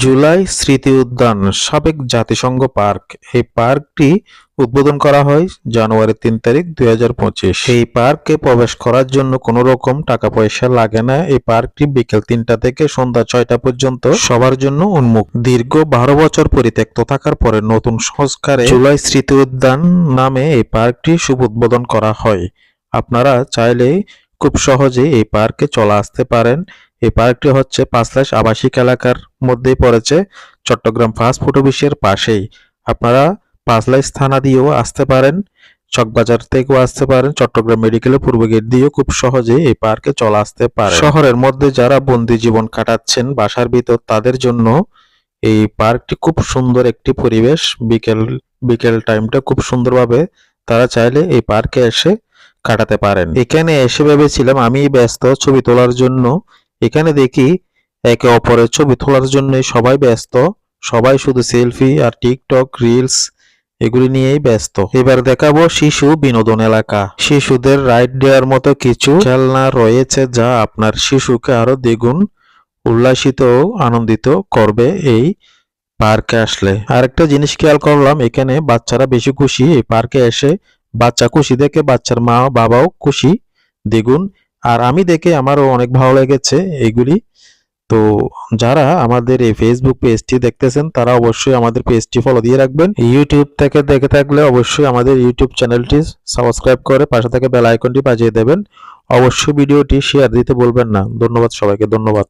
জুলাই স্মৃতি উদ্যান সাবেক জাতিসংঘ পার্ক। এই পার্কটি উদ্বোধন করা হয় জানুয়ারি তিন তারিখ দুই এই পার্কে প্রবেশ করার জন্য কোনো রকম টাকা পয়সা লাগে না। এই পার্কটি বিকেল তিনটা থেকে সন্ধ্যা ছয়টা পর্যন্ত সবার জন্য উন্মুক্ত। দীর্ঘ বারো বছর পরিত্যক্ত থাকার পরে নতুন সংস্কারে জুলাই স্মৃতি উদ্যান নামে এই পার্কটি উদ্বোধন করা হয়। আপনারা চাইলে খুব সহজে এই পার্কে চলে আসতে পারেন। এই পার্কটি হচ্ছে পাঁচলাশ আবাসিক এলাকার মধ্যেই পড়েছে, চট্টগ্রাম ফাস্ট ফুড অফিসের পাশেই। আপনারা পাঁচলাইশ থানা দিয়েও আসতে পারেন, চকবাজার থেকেও আসতে পারেন, চট্টগ্রাম মেডিকেলের পূর্ব গেট দিয়েও খুব সহজে এই পার্কে চলে আসতে পারে শহরের মধ্যে যারা বন্দি জীবন কাটাচ্ছেন বাসার ভিতর, তাদের জন্য এই পার্কটি খুব সুন্দর একটি পরিবেশ। বিকেল বিকেল টাইমটা খুব সুন্দরভাবে তারা চাইলে এই পার্কে এসে কাটাতে পারেন। এখানে এসে ভেবেছিলাম আমি ব্যস্ত, ছবি তোলার জন্য এখানে দেখি একে অপরের ছবি তোলার জন্য সবাই ব্যস্ত। সবাই শুধু সেলফি আর টিকটক, রিলস এগুলি নিয়েই ব্যস্ত। এবার দেখাবো শিশু বিনোদন এলাকা। শিশুদের রাইড দেওয়ার মতো কিছু খেলনা রয়েছে যা আপনার শিশুকে আরও দ্বিগুণ উল্লাসিত ও আনন্দিত করবে এই পার্কে আসলে। আরেকটা জিনিস খেয়াল করলাম, এখানে বাচ্চারা বেশি খুশি এই পার্কে এসে বাচ্চা খুশি দেখে বাচ্চার মা বাবাও খুশি, দ্বিগুণ আর আমি দেখে আমারও অনেক ভালো লেগেছে এইগুলি। তো যারা আমাদের এই ফেসবুক পেজটি দেখতেছেন, তারা অবশ্যই আমাদের পেজটি ফলো দিয়ে রাখবেন। ইউটিউব থেকে দেখে থাকলে অবশ্যই আমাদের ইউটিউব চ্যানেলটি সাবস্ক্রাইব করে পাশে থেকে বেল আইকনটি বাজিয়ে দেবেন। অবশ্যই ভিডিওটি শেয়ার দিতে বলবেন না। ধন্যবাদ সবাইকে, ধন্যবাদ।